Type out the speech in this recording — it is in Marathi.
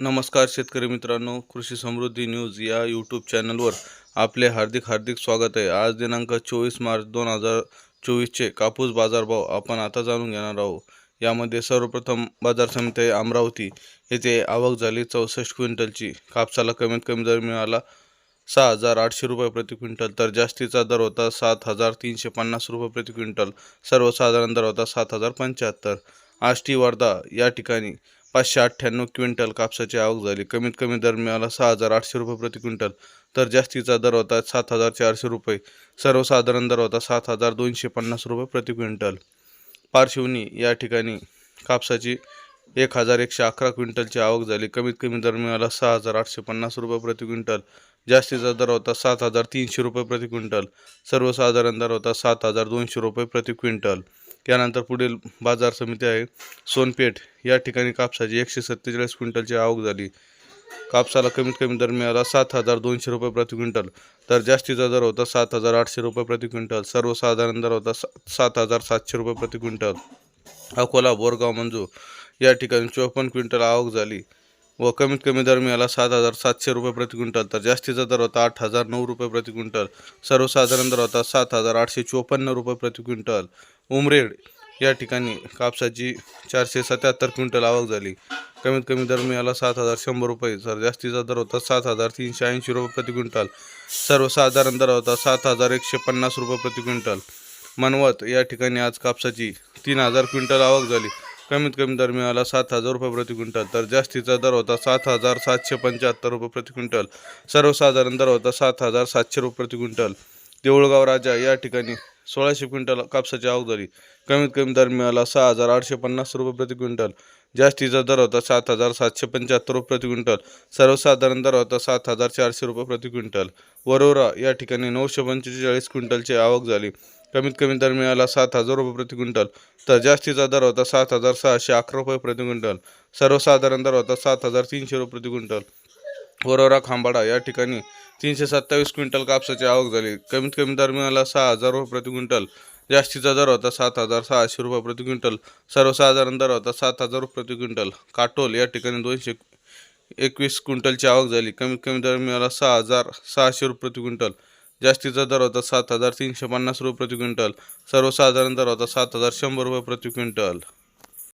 नमस्कार शेतकरी मित्रांनो कृषी समृद्धी न्यूज या यूट्यूब चॅनलवर आपले हार्दिक हार्दिक स्वागत आहे. आज दिनांक चोवीस मार्च दोन हजार चोवीसचे कापूस बाजारभाव आपण आता जाणून घेणार आहोत. यामध्ये सर्वप्रथम बाजार समिती आहे अमरावती. येथे आवक झाली चौसष्ट क्विंटलची. कापसाला कमीत कमी दर मिळाला सहा हजार आठशे रुपये प्रति क्विंटल तर जास्तीचा दर होता सात हजार तीनशे पन्नास रुपये प्रति क्विंटल. सर्वसाधारण दर होता सात हजार पंच्याहत्तर. आष्टी वर्धा या ठिकाणी पाचशे अठ्ठ्याण्णव क्विंटल कापसाची आवक झाली. कमीत कमी दर मिळाला सहा हजार आठशे रुपये प्रति क्विंटल. तर जास्तीचा दर होता सात हजार चारशे रुपये. सर्वसाधारण दर होता सात हजार दोनशे पन्नास रुपये प्रति क्विंटल. पारशिवनी या ठिकाणी कापसाची एक हजार एकशे अकरा क्विंटलची आवक झाली. कमीत कमी दर मिळाला सहा हजार आठशे पन्नास रुपये प्रति क्विंटल. जास्तीचा दर होता सात हजार तीनशे रुपये प्रति क्विंटल. सर्वसाधारण दर होता सात हजार दोनशे रुपये प्रति क्विंटल. यानंतर पुढील बाजार समिती आहे. सोनपेठ या ठिकाणी कापसाची एकशे सत्तेचाळीस क्विंटलची आवक झाली. कापसाला कमीत कमी दर मिळाला सात हजार दोनशे रुपये प्रति क्विंटल. तर जास्तीचा दर होता सात हजार आठशे रुपये प्रति क्विंटल. सर्वसाधारण दर होता सात हजार सातशे रुपये प्रति क्विंटल. अकोला बोरगाव मंजू या ठिकाणी चोपन्न क्विंटल आवक झाली व कमीत कमी दर मिळाला सात हजार सातशे रुपये प्रति क्विंटल. तर जास्तीचा दर होता आठ हजार नऊ रुपये प्रति क्विंटल. सर्वसाधारण दर होता सात हजार आठशे चोपन्न रुपये प्रति क्विंटल. उमरेड या ठिकाणी कापसाची चारशे सत्याहत्तर क्विंटल आवक झाली. कमीत कमी दर मिळाला सात हजार शंभर रुपये. तर जास्तीचा दर होता सात हजार तीनशे ऐंशी रुपये प्रति क्विंटल. सर्वसाधारण दर होता सात हजार एकशे पन्नास रुपये प्रति क्विंटल. मनवत या ठिकाणी आज कापसाची तीन हजार क्विंटल आवक झाली. कमीत कमी दर मिळाला सात हजार रुपये प्रति क्विंटल. तर जास्तीचा दर होता सात हजार सातशे पंच्याहत्तर रुपये प्रति क्विंटल. सर्वसाधारण दर होता सात हजार सातशे रुपये प्रति क्विंटल. देऊळगाव राजा या ठिकाणी सोळाशे क्विंटल कापसाची आवक झाली कमीत कमी दर मिळाला सहा हजार आठशे पन्नास रुपये प्रति क्विंटल. जास्तीचा दर होता सात हजार सातशे पंच्याहत्तर रुपये प्रति क्विंटल. सर्वसाधारण दर होता सात हजार चारशे रुपये प्रति क्विंटल. वरोरा या ठिकाणी नऊशे पंचेचाळीस क्विंटलची आवक झाली. कमीत कमी दर मिळाला सात हजार रुपये प्रति क्विंटल. तर जास्तीचा दर होता सात हजार सहाशे अकरा रुपये प्रति क्विंटल. सर्वसाधारण दर होता सात हजार तीनशे रुपये प्रति क्विंटल. वरोरा खांबाडा या ठिकाणी तीनशे सत्तावीस क्विंटल कापसाची आवक झाली. कमीत कमी दरम्याला सहा हजार रुपये प्रति क्विंटल. जास्तीचा दर होता सात हजार सहाशे रुपये प्रति क्विंटल. सर्वसाधारण दर होता सात हजार रुपये प्रति क्विंटल. काटोल या ठिकाणी दोनशे एकवीस क्विंटलची आवक झाली. कमीत कमी दर मिळाला सहा हजार सहाशे रुपये प्रति क्विंटल. जास्तीचा दर होता सात हजार तीनशे पन्नास रुपये प्रति क्विंटल. सर्वसाधारण दर होता सात हजार शंभर रुपये प्रति क्विंटल.